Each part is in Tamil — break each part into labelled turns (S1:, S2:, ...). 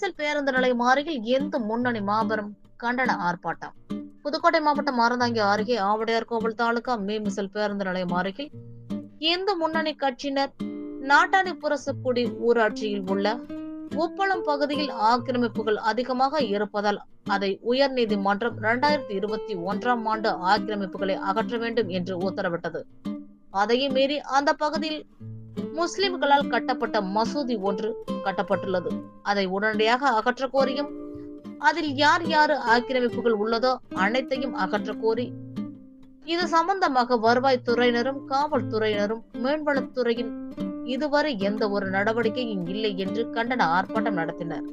S1: பேருந்து நிலையம் அருகில் இந்து முன்னணி மாபெரும் கண்டன ஆர்ப்பாட்டம். புதுக்கோட்டை மாவட்டம் அறந்தாங்கி அருகே ஆவடையார் கோவில் தாலுகா மீமிசல் பேருந்து நிலையம் அருகில் இந்து முன்னணி கட்சியினர் நாட்டாணி புரசக்குடி ஊராட்சியில் உள்ள உப்பளம் பகுதியில் ஆக்கிரமிப்புகள் அதிகமாக இருப்பதால் அதை உயர்நீதிமன்றம் இரண்டாயிரத்தி இருபத்தி ஒன்றாம் ஆண்டு ஆக்கிரமிப்புகளை அகற்ற வேண்டும் என்று உத்தரவிட்டது. அதையும் மீறி அந்த பகுதியில் முஸ்லிம்களால் கட்டப்பட்ட மசூதி ஒன்று கட்டப்பட்டுள்ளது. அதை உடனடியாக அகற்ற கோரியும் அதில் யார் யார் ஆக்கிரமிப்புகள் உள்ளதோ அனைத்தையும் அகற்ற கோரி இது சம்பந்தமாக வருவாய்த்துறையினரும் காவல்துறையினரும் மேம்வளத்துறையின் இதுவரை எந்த ஒரு நடவடிக்கையும் இல்லை என்று கண்டன ஆர்ப்பாட்டம் நடத்தினர்.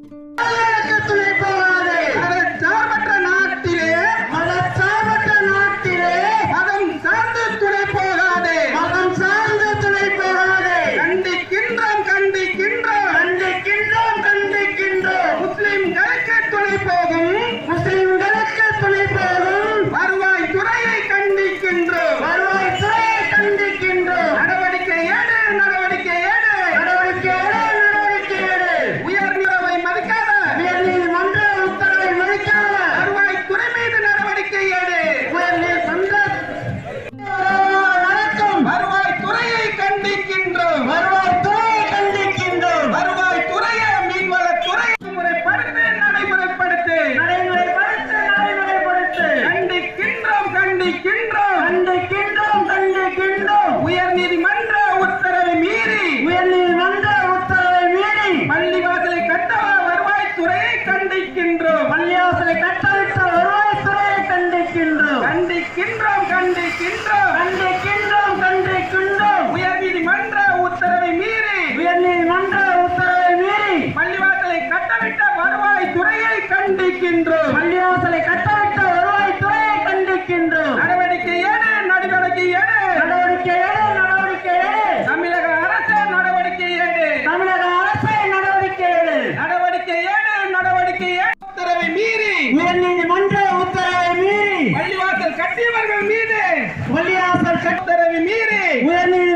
S2: கண்டிக்கின்றோம். பள்ளிவாசலை கட்டவிட்ட வருவாய்த்துறையை கண்டிக்கின்றோம். நடவடிக்கை ஏடு நடவடிக்கை ஏடு நடவடிக்கை ஏடு நடவடிக்கை ஏடு தமிழக அரசு நடவடிக்கை ஏடு தமிழக அரசு நடவடிக்கை ஏடு நடவடிக்கை ஏடு நடவடிக்கை ஏடு உத்தரவை மீறி. உயர்நீதிமன்ற உத்தரவை மீறி. பள்ளிவாசல் கட்டியவர்கள் மீது. பள்ளிவாசல் உத்தரவை மீறி. உயர்நீதி